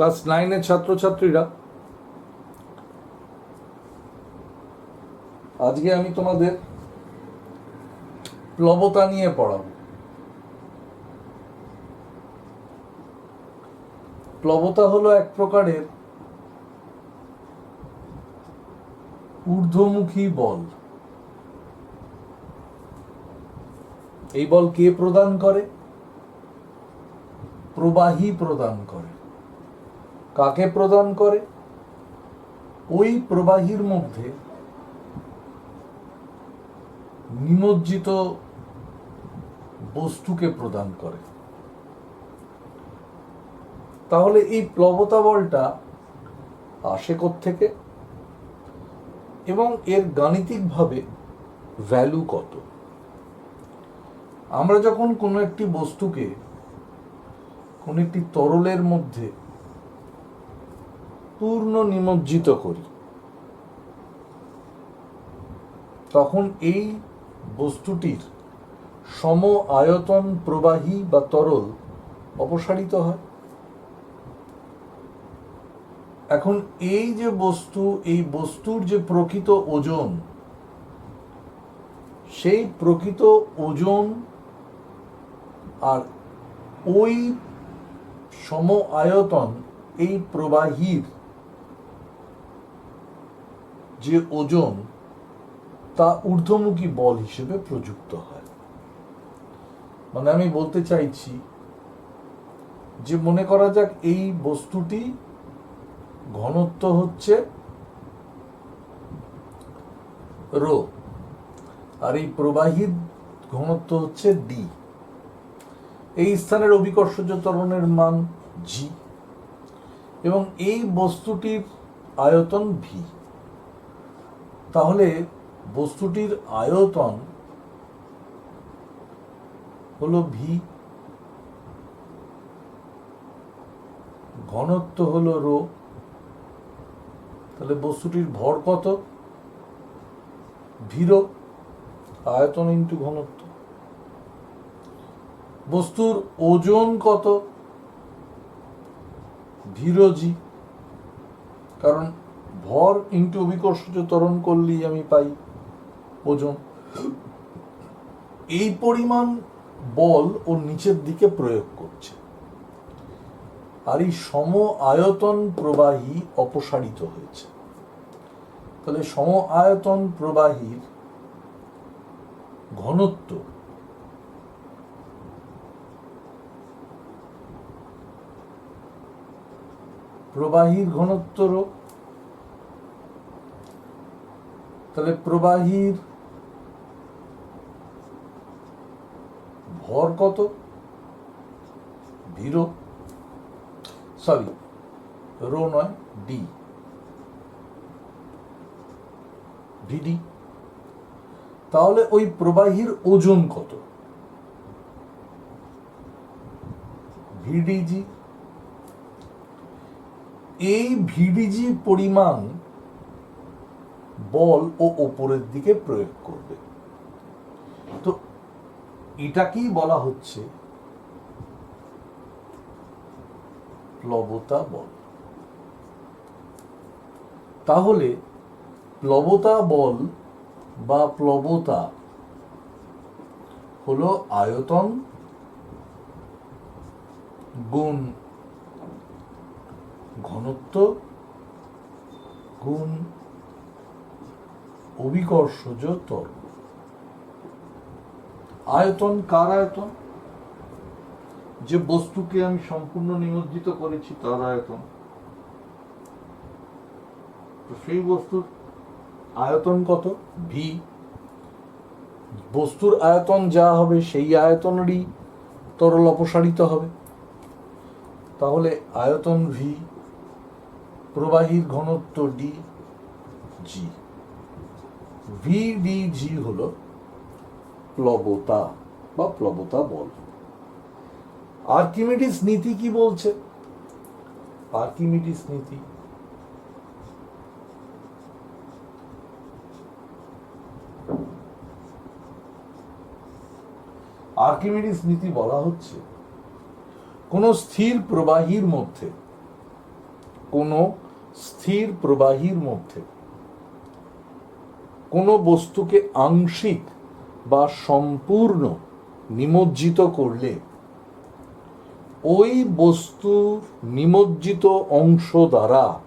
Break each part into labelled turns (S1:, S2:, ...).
S1: Class নাইনের ছাত্রছাত্রীরা, আজকে আমি তোমাদের প্লবতা নিয়ে পড়াবো। প্লবতা হলো এক প্রকারের ঊর্ধ্বমুখী বল। এই বল কে প্রদান করে? প্রবাহী প্রদান করে। কাকে প্রদান করে? ওই প্রবাহীর মধ্যে নিমজ্জিত বস্তুকে প্রদান করে। তাহলে এই প্লবতা বলটা আসে থেকে এবং এর গাণিতিকভাবে ভ্যালু কত? আমরা যখন কোনো একটি বস্তুকে কোনো একটি তরলের মধ্যে পূর্ণ নিমজ্জিত করি। তখন এই বস্তুটির সম আয়তন প্রবাহী বা তরল অপসারিত হয়। এখন এই যে বস্তু, এই বস্তুর যে প্রকৃত ওজন, সেই প্রকৃত ওজন আর ওই সম আয়তন, এই প্রবাহীর যে ওজন তা ঊর্ধ্বমুখী বল হিসেবে প্রযুক্ত হয়। মানে আমি বলতে চাইছি যে মনে করা যাক এই বস্তুটি ঘনত্ব হচ্ছে রো আর এই প্রবাহিত ঘনত্ব হচ্ছে ডি। এই স্থানের অভিকর্ষজ ত্বরণের মান জি এবং এই বস্তুটির আয়তন ভি। তাহলে বস্তুটির আয়তন হল ভি ঘনত্ব হল রো, তাহলে বস্তুটির ভর কত? ভিরো আয়তন ইন্টু ঘনত্ব। বস্তুর ওজন কত? ভিরোজি কারণ ভর ইন্টু অভিকর্ষজ ত্বরণ করলেই আমি পাই ওজন। এই পরিমাণ বল ও নিচের দিকে প্রয়োগ করছে। আর এই সম আয়তন প্রবাহী অপসারিত হয়েছে। তাহলে সম আয়তন প্রবাহীর ঘনত্ব প্রবাহীর ঘনত্ব রো তাহলে প্রবাহীর ভর কত? ভিরো সরি রো নয় ডি ভিডি তাহলে ওই প্রবাহীর ওজন কত? ভিডিজি এই ভিডিজি পরিমাণ বল ও ওপরের দিকে প্রয়োগ করবে। তো এটাকেই বলা হচ্ছে প্লবতা বল। তাহলে প্লবতা বল বা প্লবতা হলো আয়তন গুণ ঘনত্ব গুণ অভিকর্ষজ ত্বরণ আয়তন কার আয়তন? যে বস্তুকে আমি সম্পূর্ণ নিমজ্জিত করেছি তার আয়তন। সেই বস্তুর আয়তন কত? ভি বস্তুর আয়তন যা হবে সেই আয়তনেরই তরল অপসারিত হবে। তাহলে আয়তন ভি প্রবাহীর ঘনত্ব D G V D G হল প্লবতা বা প্লবতা বল। আর্কিমিডিস নীতি কি বলছে? আর্কিমিডিস নীতি। আর্কিমিডিস নীতি বলা হচ্ছে, কোন স্থির প্রবাহীর মধ্যে, কোনো স্থির প্রবাহীর মধ্যে কোনো বস্তুকে আংশিক বা সম্পূর্ণ নিমজ্জিত করলে ওই বস্তুর নিমজ্জিত অংশ দ্বারা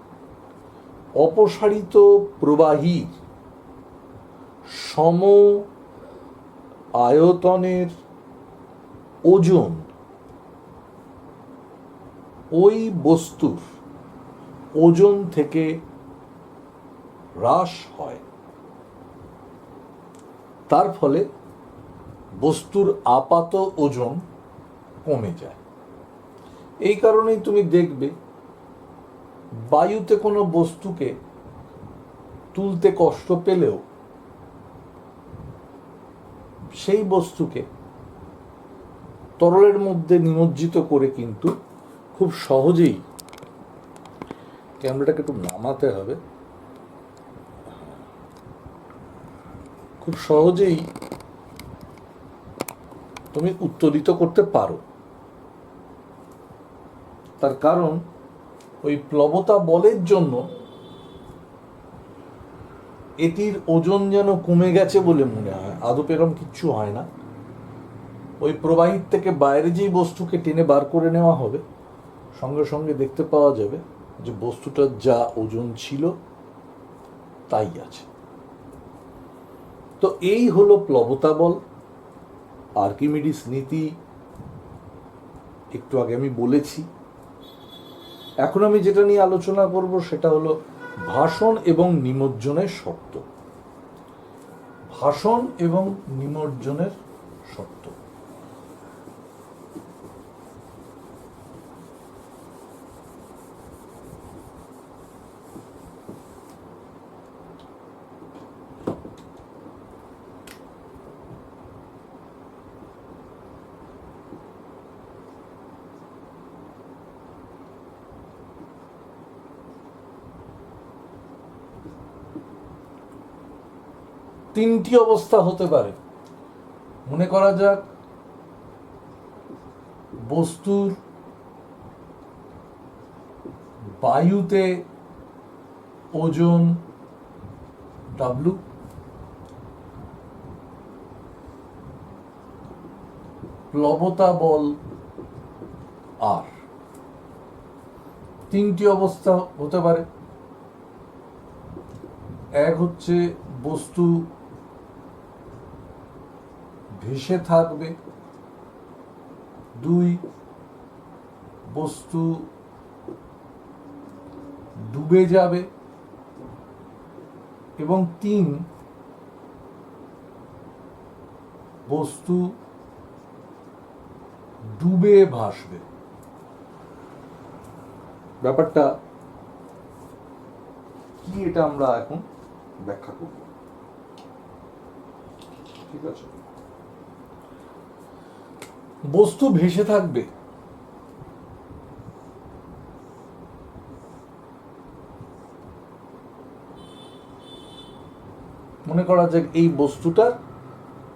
S1: অপসারিত প্রবাহীর সম আয়তনের ওজন ওই বস্তুর ওজন থেকে হ্রাস হয়। তার ফলে বস্তুর আপাত ওজন কমে যায়। এই কারণেই তুমি দেখবে বায়ুতে কোনো বস্তুকে তুলতে কষ্ট পেলেও সেই বস্তুকে তরলের মধ্যে নিমজ্জিত করে কিন্তু খুব সহজেই ক্যামেরাটাকে একটু নামাতে হবে। খুব সহজেই তুমি উত্তোলিত করতে পারো। তার কারণ, ওই প্লবতা বলের জন্য এটির ওজন যেন কমে গেছে বলে মনে হয়। আদৌ এরম কিচ্ছু হয় না। ওই প্রবাহিত থেকে বাইরে যেই বস্তুকে টেনে বার করে নেওয়া হবে, সঙ্গে সঙ্গে দেখতে পাওয়া যাবে যে বস্তুটার যা ওজন ছিল, তাই আছে। তো এই হলো প্লবতাবল, আর্কিমিডিস নীতি। একটু আগে আমি বলেছি। এখন আমি যেটা নিয়ে আলোচনা করব সেটা হলো ভাষণ এবং নিমজ্জনের শর্ত ভাষণ এবং নিমজ্জনের শর্ত তিনটি অবস্থা হতে পারে। মনে করা যাক, বস্তুর বায়ুতে ওজন ডাব্লু প্লবতা বল আর তিনটি অবস্থা হতে পারে। এক হচ্ছে বস্তু ভেসে থাকবে। দুই, বস্তু ডুবে যাবে। এবং তিন, বস্তু ডুবে ভাসবে। ব্যাপারটা কি এটা আমরা এখন ব্যাখ্যা করব? ঠিক আছে? বস্তু ভেসে থাকবে। মনে করা যাক এই বস্তুটা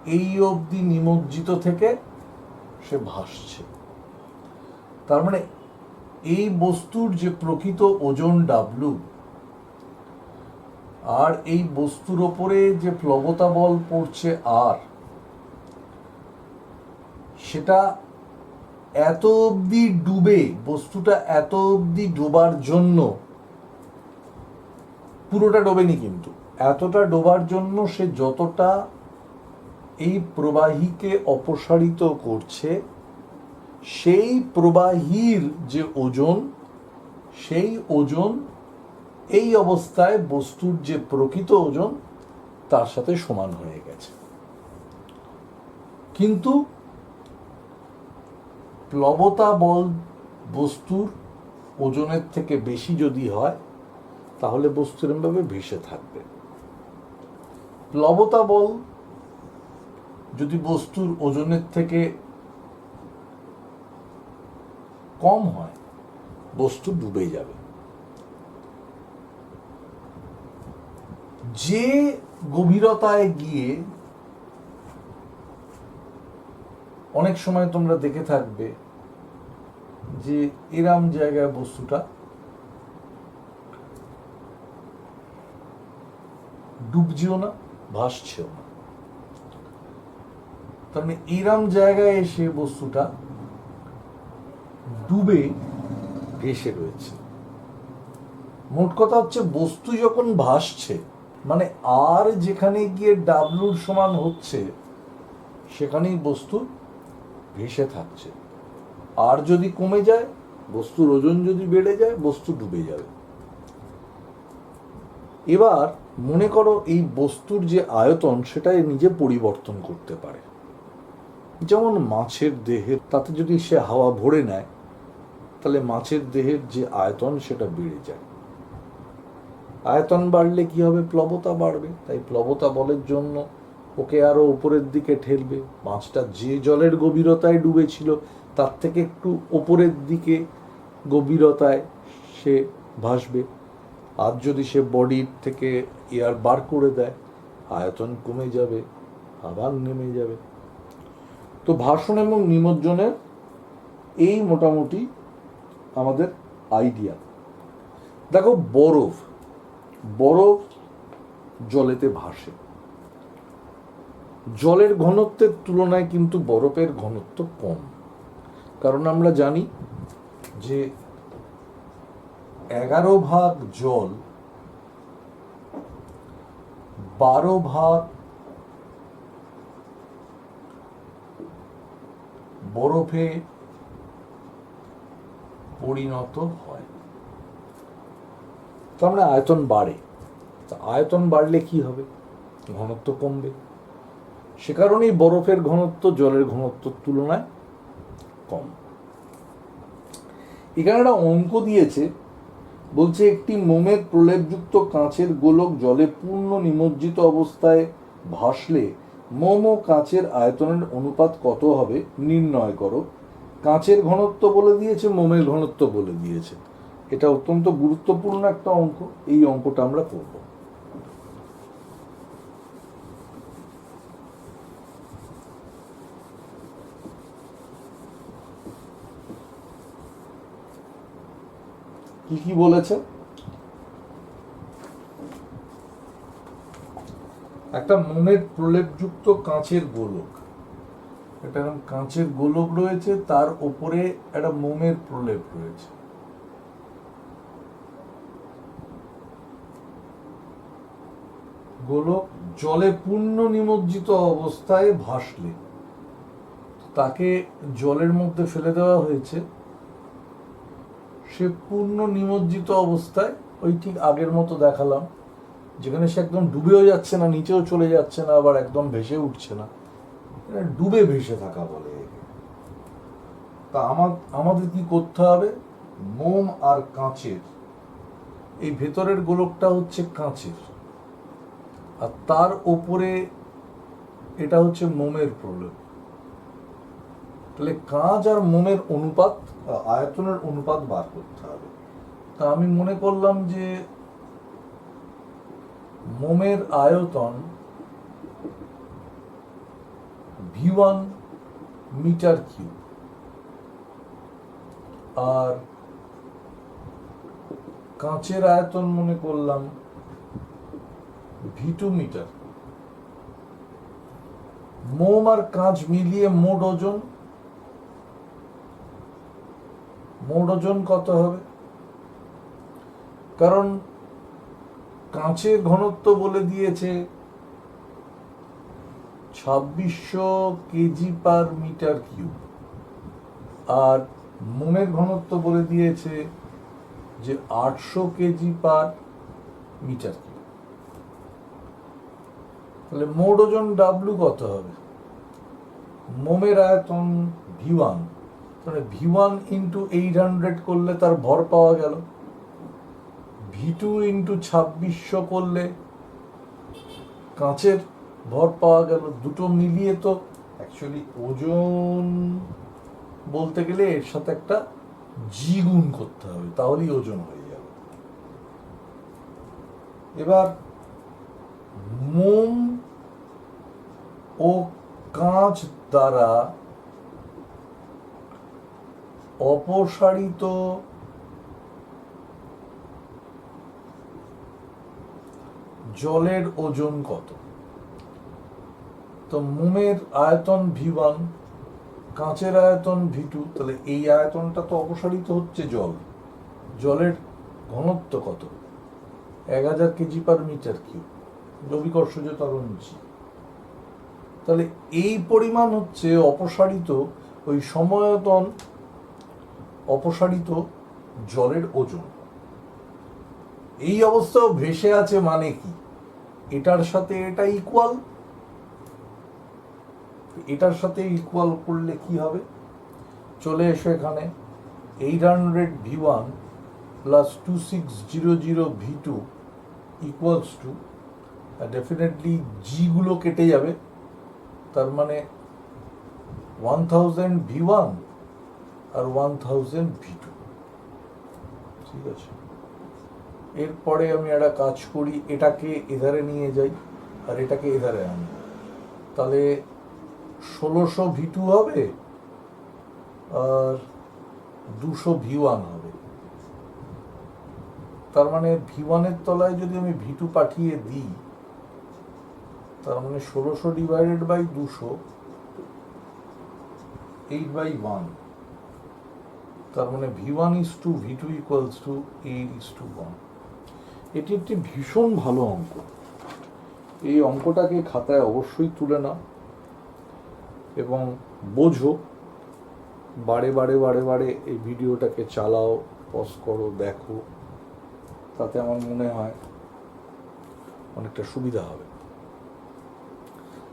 S1: এই অবধি নিমজ্জিত থেকে সে ভাসছে। তার মানে এই বস্তুর যে প্রকৃত ওজন ডাব্লু আর এই বস্তুর ওপরে যে প্লবতা বল পড়ছে আর সেটা এত অবধি ডুবে, বস্তুটা এত অবধি ডোবার জন্য, পুরোটা ডোবেনি কিন্তু। এতটা ডোবার জন্য সে যতটা এই প্রবাহীকে অপসারিত করছে, সেই প্রবাহীর যে ওজন, সেই ওজন, এই অবস্থায় বস্তুর যে প্রকৃত ওজন, তার সাথে সমান হয়ে গেছে। কিন্তু প্লবতা বল বস্তুর ওজনের থেকে বেশি যদি হয়, তাহলে বস্তু এরমভাবে ভেসে থাকবে। প্লবতা বল যদি বস্তুর ওজনের থেকে কম হয়, বস্তু ডুবে যাবে। যে গভীরতায় গিয়ে অনেক সময় তোমরা দেখে থাকবে যে এরাম জায়গায় বস্তুটা ডুবছেও না, ভাসছেও না। তার মানে এরাম জায়গায় এসে বস্তুটা ডুবে ভেসে রয়েছে। মোট কথা হচ্ছে বস্তু যখন ভাসছে মানে আর যেখানে গিয়ে ডাবলুর সমান হচ্ছে, সেখানেই বস্তু ভেসে থাকছে। আর যদি কমে যায়, বস্তুর ওজন যদি বেড়ে যায়, বস্তু ডুবে যাবে। এবার মনে করো এই বস্তুর যে আয়তন সেটা নিজে পরিবর্তন করতে পারে। যেমন মাছের দেহের তাতে যদি সে হাওয়া ভরে নেয়, তাহলে মাছের দেহের যে আয়তন, সেটা বেড়ে যায়। আয়তন বাড়লে কি হবে? প্লবতা বাড়বে। তাই প্লবতা বলের জন্য ওকে আরও উপরের দিকে ঠেলবে। মাছটা যে জলের গভীরতায় ডুবেছিল, তার থেকে একটু ওপরের দিকে গভীরতায় সে ভাসবে। আর যদি সে বডির থেকে এয়ার বার করে দেয়, আয়তন কমে যাবে, আবার নেমে যাবে। তো ভাষণ এবং নিমজ্জনের এই মোটামুটি আমাদের আইডিয়া দেখো, বরফ বরফ জলেতে ভাসে। জলের ঘনত্বের তুলনায় কিন্তু বরফের ঘনত্ব কম। কারণ আমরা জানি যে এগারো ভাগ জল বারো ভাগ বরফে পরিণত হয়। তো আমরা আয়তন বাড়ে। আয়তন বাড়লে কি হবে? ঘনত্ব কমবে। সে কারণেই বরফের ঘনত্ব, জলের ঘনত্বর তুলনায় কম। এখানে একটা অঙ্ক দিয়েছে, বলছে একটি মোমের প্রলেপযুক্ত কাঁচের গোলক জলে পূর্ণ নিমজ্জিত অবস্থায় ভাসলে মোম ও কাঁচের আয়তনের অনুপাত কত হবে নির্ণয় করো। কাঁচের ঘনত্ব বলে দিয়েছে, মোমের ঘনত্ব বলে দিয়েছে। এটা অত্যন্ত গুরুত্বপূর্ণ একটা অঙ্ক, এই অঙ্কটা আমরা করব। কি কি বলেছে? একটা মোমের প্রলেপযুক্ত কাঁচের গোলক। একটা কাঁচের গোলক রয়েছে, তার উপরে একটা মোমের প্রলেপ রয়েছে। গোলক জলে পূর্ণ নিমজ্জিত অবস্থায় ভাসলে। তাকে জলের মধ্যে ফেলে দেওয়া হয়েছে। সে পূর্ণ নিমজ্জিত অবস্থায় ওই ঠিক আগের মতো দেখালাম, যেখানে সে একদম ডুবেও যাচ্ছে না, নিচেও চলে যাচ্ছে না, আবার একদম ভেসে উঠছে না। ডুবে ভেসে থাকা বলে তা আমাদের কি করতে হবে? মোম আর কাঁচের। এই ভেতরের গোলকটা হচ্ছে কাঁচের। আর তার ওপরে এটা হচ্ছে মোমের প্রলেপ তাহলে কাঁচ আর মোমের অনুপাত আয়তনের অনুপাত বার করতে হবে। তা আমি মনে করলাম যে মোমের আয়তন ভি ওয়ান মিটার কিউব আর কাঁচের আয়তন মনে করলাম ভি টু মিটার মোম আর কাঁচ মিলিয়ে মোট ওজন মোট ওজন কত হবে? কারণ কাঁচের ঘনত্ব বলে দিয়েছে ছাব্বিশশো কেজি পার মিটার কিউব। আর মোমের ঘনত্ব বলে দিয়েছে যে আটশো কেজি পার মিটার কিউব। তাহলে মোট ওজন ডাব্লু কত হবে? মোমের আয়তন ভি ওয়ান তাহলে V one into eight hundred করলে তার ভর পাওয়া গেল। ভি টু ইন্টু ছাব্বিশশো করলে কাঁচের ভর পাওয়া গেল। দুটো মিলিয়ে তো অ্যাকচুয়ালি ওজন বলতে গেলে এর সাথে একটা জি গুণ করতে হবে, তাহলেই ওজন হয়ে যাবে। এবার মোম ও কাঁচ দ্বারা অপসারিত। জলের ওজন কত? তো মোমের আয়তন ভি ওয়ান কাঁচের আয়তন ভি টু তাহলে এই আয়তনটা তো অপসারিত হচ্ছে জল। জলের ঘনত্ব কত? এক হাজার কেজি পার মিটার কিউব রবিকর্ষজ তরঞ্জি তাহলে এই পরিমাণ হচ্ছে অপসারিত ওই সময়তন অপসারিত জলের ওজন। এই অবস্থাও ভেসে আছে মানে কি? এটার সাথে এটা ইকুয়াল এটার সাথে ইকুয়াল করলে কি হবে? চলে এসো এখানে। Eight hundred V one plus two six zero zero V two equals to definitely জিগুলো কেটে যাবে। তার মানে ওয়ান থাউজেন্ড ভি ওয়ান আর ওয়ান থাউজেন্ড ভি টু ঠিক আছে? এরপরে আমি একটা কাজ করি, এটাকে এধারে নিয়ে যাই, আর এটাকে এধারে আনি। তাহলে ষোলোশো ভি টু হবে, আর দুশো ভি ওয়ান হবে। তার মানে ভি ওয়ানের তলায় যদি আমি ভি টু পাঠিয়ে দিই, তার মানে ষোলোশো ডিভাইডেড বাই দুশো এইট বাই ওয়ান তার মানে V one is to V two equals to A is to one এটি একটি ভীষণ ভালো অঙ্ক। এই অঙ্কটাকে খাতায় অবশ্যই তুলে নাও এবং বোঝো। বারে বারে বারে বারে এই ভিডিওটাকে চালাও পজ করো, দেখো। তাতে আমার মনে হয় অনেকটা সুবিধা হবে।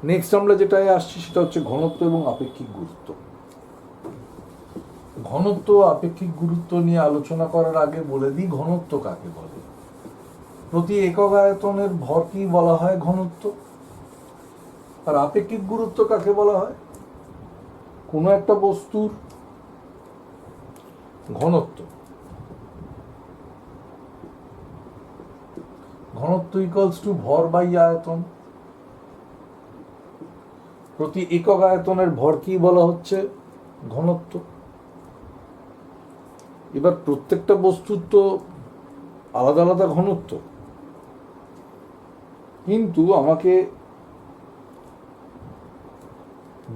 S1: নেক্সট আমরা যেটায় আসছি সেটা হচ্ছে ঘনত্ব এবং আপেক্ষিক গুরুত্ব। ঘনত্ব আপেক্ষিক গুরুত্ব নিয়ে আলোচনা করার আগে বলে দিই ঘনত্ব কাকে বলে? প্রতি একক আয়তনের ভর কি বলা হয় ঘনত্ব? আর আপেক্ষিক গুরুত্ব কাকে বলা হয়? কোনো একটা বস্তুর ঘনত্ব। ঘনত্ব ইকুয়ালস টু ভর বাই আয়তন। প্রতি একক আয়তনের ভর কি বলা হচ্ছে? ঘনত্ব। এবার প্রত্যেকটা বস্তুর তো আলাদা আলাদা ঘনত্ব। কিন্তু আমাকে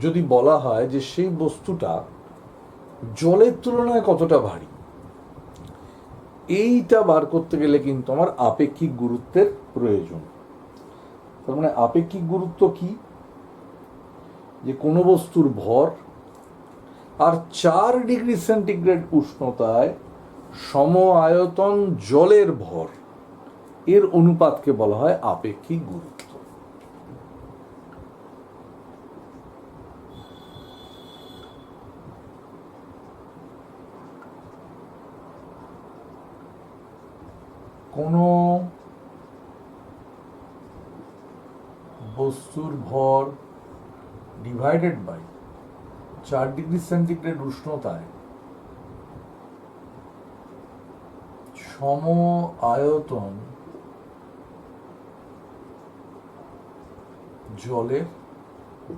S1: যদি বলা হয় যে সেই বস্তুটা জলের তুলনায় কতটা ভারী, এইটা বার করতে গেলে কিন্তু আমার আপেক্ষিক গুরুত্বের প্রয়োজন। তার মানে আপেক্ষিক গুরুত্ব কি? যে কোনো বস্তুর ভর আর চার ডিগ্রি সেন্টিগ্রেড উষ্ণতায় সম আয়তন জলের ভর। এর অনুপাতকে বলা হয় আপেক্ষিক গুরুত্ব। কোনো বস্তুর ভর ডিভাইডেড বাই চার ডিগ্রি সেন্টিগ্রেড উষ্ণতায় সম আয়তন জলের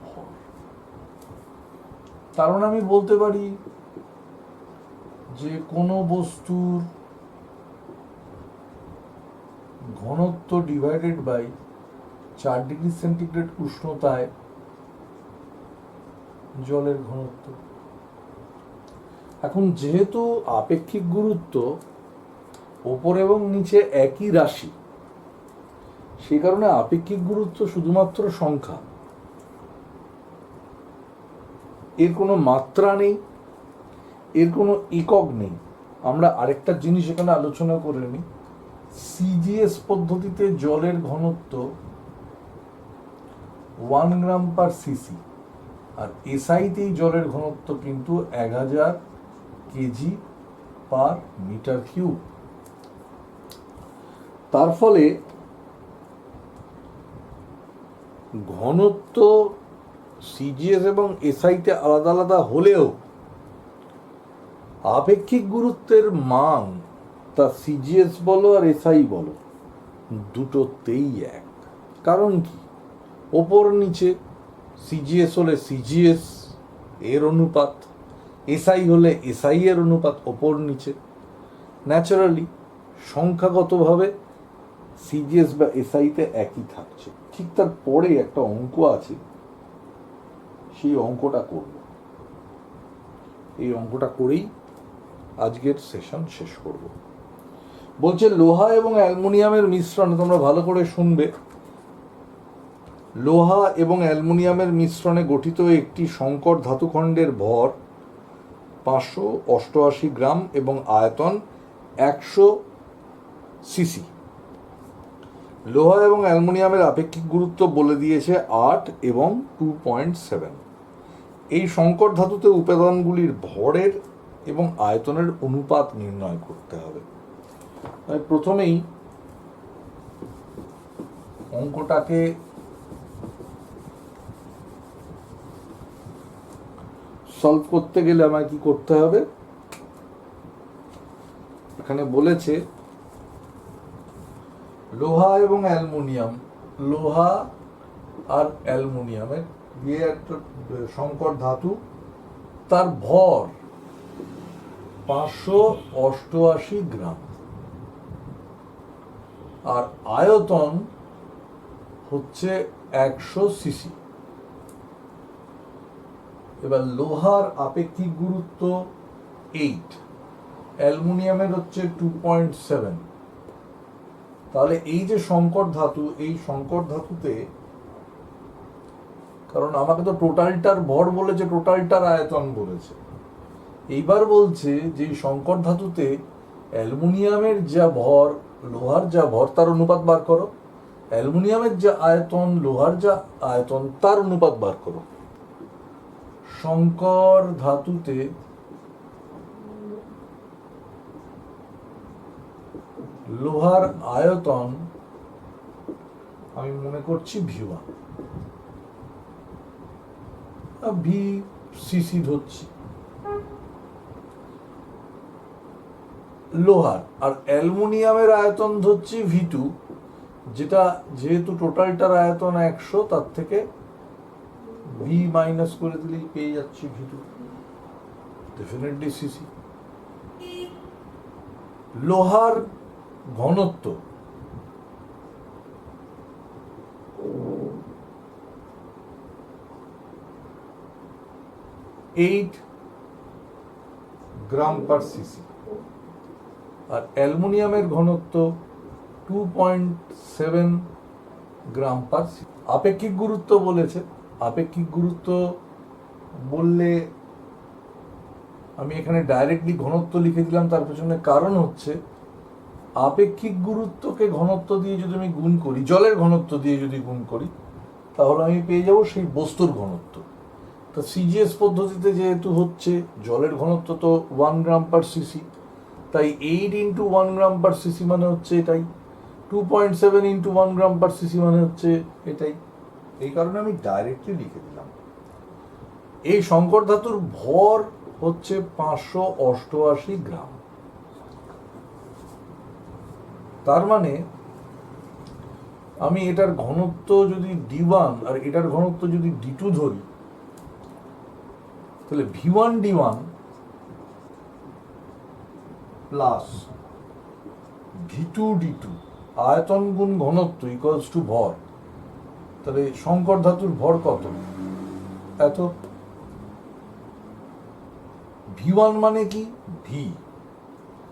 S1: ভর। তার মানে আমি বলতে পারি যে কোনো বস্তুর ঘনত্ব ডিভাইডেড বাই চার ডিগ্রি সেন্টিগ্রেড উষ্ণতায় জলের ঘনত্ব। এখন যেহেতু আপেক্ষিক গুরুত্ব ওপর এবং নিচে একই রাশি সেই কারণে আপেক্ষিক গুরুত্ব শুধুমাত্র সংখ্যা। এর কোনো মাত্রা নেই, এর কোনো একক নেই। আমরা আরেকটা জিনিস এখানে আলোচনা করে নিই। সিজিএস পদ্ধতিতে জলের ঘনত্ব ওয়ান গ্রাম পার সিসি আর এসআইতেই জলের ঘনত্ব কিন্তু এক হাজার কেজি পার মিটার কিউব। তার ফলে ঘনত্ব সিজিএস এবং এসআইতে আলাদা আলাদা হলেও আপেক্ষিক গুরুত্বের মান তা সিজিএস বলো আর এসআই বলো, দুটোতেই এক। কারণ কি? ওপর নিচে সিজিএস হলে সিজিএস এর অনুপাত এসআই হলে এসআই এর অনুপাত ওপর নিচে। ন্যাচারালি সংখ্যাগতভাবে সিজিএস বা এসআইতে একই থাকছে। ঠিক তার পরে একটা অঙ্ক আছে, সেই অঙ্কটা করব। এই অঙ্কটা করেই আজকের সেশন শেষ করব। বলছে, লোহা এবং অ্যালুমিনিয়ামের মিশ্রণ, তোমরা ভালো করে শুনবে। লোহা এবং অ্যালুমিনিয়ামের মিশ্রণে গঠিত একটি সংকর ধাতুখণ্ডের ভর পাঁচশো অষ্টআশি গ্রাম এবং আয়তন একশো সিসি। লোহা এবং অ্যালুমিনিয়ামের আপেক্ষিক গুরুত্ব বলে দিয়েছে আট এবং টু পয়েন্ট সেভেন। এই সংকর ধাতুতে উপাদানগুলির ভরের এবং আয়তনের অনুপাত নির্ণয় করতে হবে। প্রথমেই অঙ্কটাকে সলভ করতে গেলে আমায় কি করতে হবে? এখানে বলেছে, লোহা এবং অ্যালুমিনিয়াম, লোহা আর অ্যালুমিনিয়ামের দিয়ে একটা সংকর ধাতু, তার ভর পাঁচশো অষ্টআশি গ্রাম। আর আয়তন হচ্ছে একশো সিসি। এবার লোহার আপেক্ষিক গুরুত্ব এইট অ্যালুমিনিয়ামের হচ্ছে টু পয়েন্ট সেভেন তাহলে এই যে সংকর ধাতু, এই সংকর ধাতুতে কারণ আমাকে তো টোটালটার ভর বলেছে, টোটালটার আয়তন বলেছে। এইবার বলছে যে সংকট ধাতুতে অ্যালুমিনিয়ামের যা ভর, লোহার যা ভর, তার অনুপাত বার করো। অ্যালুমিনিয়ামের যা আয়তন, লোহার যা আয়তন, তার অনুপাত বার করো। সংকর ধাতুতে লোহার আয়তন, আমি মনে করছি ভি ওয়ান ভি সিসি ধরছি। লোহার, আর অ্যালুমিনিয়ামের আয়তন ধরছি ভি টু যেটা যেহেতু টোটালটার আয়তন একশো, তার থেকে ভি মাইনাস করে দিলেই পেয়ে যাচ্ছি ভি টু ডেফিনেটলি সিসি লোহার ঘনত্ব। এইট গ্রাম পার সিসি আর অ্যালুমিনিয়ামের ঘনত্ব two point seven gram per আপেক্ষিক গুরুত্ব বলেছে। আপেক্ষিক গুরুত্ব বললে আমি এখানে ডাইরেক্টলি ঘনত্ব লিখে দিলাম, তার পেছনে কারণ হচ্ছে আপেক্ষিক গুরুত্বকে ঘনত্ব দিয়ে যদি আমি গুণ করি, জলের ঘনত্ব দিয়ে যদি গুণ করি, তাহলে আমি পেয়ে যাব সেই বস্তুর ঘনত্ব। তা সিজিএস পদ্ধতিতে যেহেতু হচ্ছে, জলের ঘনত্ব তো ওয়ান গ্রাম পার সিসি তাই eight into one gram per CC মানে হচ্ছে এটাই two point seven into one gram per CC মানে হচ্ছে এটাই। এই কারণে আমি ডাইরেক্টলি লিখে দিলাম। এই সংকর ধাতুর ভর হচ্ছে পাঁচশো অষ্টআশি গ্রাম। তার মানে আমি এটার ঘনত্ব যদি ডি ওয়ান আর এটার ঘনত্ব যদি ডি টু ধরি, তাহলে V one D one plus V two D two আয়তন গুণ ঘনত্ব ইকুয়ালস টু ভর। তাহলে শঙ্কর ধাতুর ভর কত? এত? ভি ওয়ান মানে কি? ভি।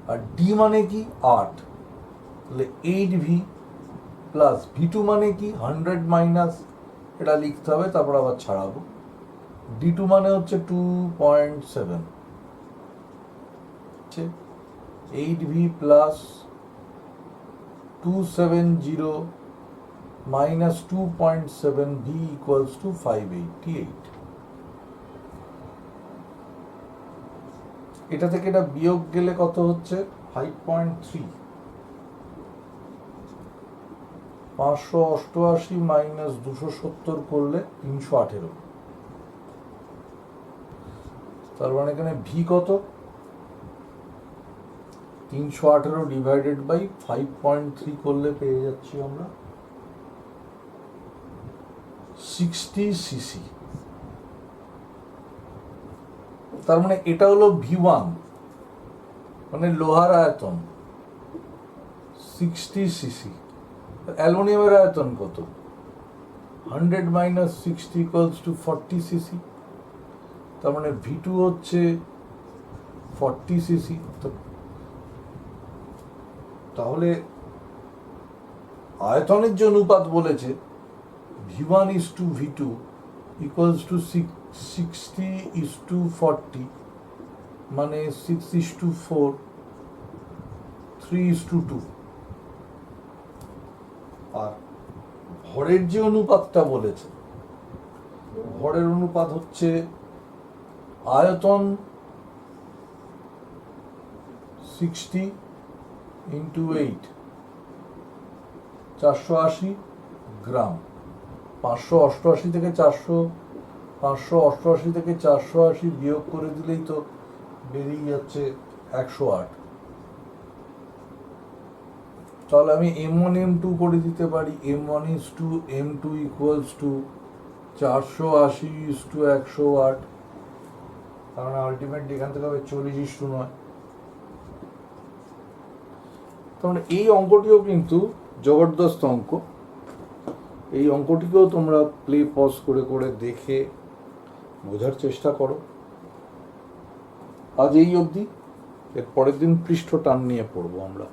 S1: আর ডি মানে কি? আট। তাহলে eight V plus V two মানে কি? Hundred minus. এটা লিখতে হবে, তারপর আবার ছাড়াবো। ডি টু মানে হচ্ছে two point seven. Eight V plus two seven zero V equals to five eighty eight এটা থেকে এটা বিয়োগ গেলে কত হচ্ছে? ফাইভ পয়েন্ট থ্রি পাঁচশো অষ্টআশি মাইনাস দুশো সত্তর করলে তিনশো আঠেরো। তার মানে এখানে ভি কত? তিনশো আঠেরো divided by five point three করলে পেয়ে যাচ্ছি আমরা। সিক্সটি সিসি তার মানে এটা হলো ভি ওয়ান মানে লোহার আয়তন সিক্সটি সিসি অ্যালুমিনিয়ামের আয়তন কত? Hundred minus sixty equals to forty CC তার মানে ভি টু হচ্ছে ফর্টি সিসি তাহলে আয়তনের যে অনুপাত বলেছে V one is to V two equals to sixty is to forty মানে six is to four three is to two আর ভরের যে অনুপাতটা বলেছে, ভরের অনুপাত হচ্ছে আয়তন সিক্সটি ইন্টু এইট চারশো আশি গ্রাম। পাঁচশো অষ্টআশি থেকে চারশো, পাঁচশো অষ্টআশি থেকে চারশো আশি বিয়োগ করে দিলেই তো বেরিয়ে যাচ্ছে একশো আট। তাহলে আমি এম ওয়ান এম টু করে দিতে পারি। M one is to M two equals to চারশো আশি ইস টু একশো আট। কারণ আলটিমেটলি এখান থেকে হবে চল্লিশ ইস টু নয়। তার মানে এই অঙ্কটিও কিন্তু জবরদস্ত অঙ্ক। এই অঙ্কটিকেও তোমরা প্লে পজ করে করে দেখে বোঝার চেষ্টা করো। আজ এই অবধি। এর পরের দিন পৃষ্ঠ টান নিয়ে পড়ব আমরা।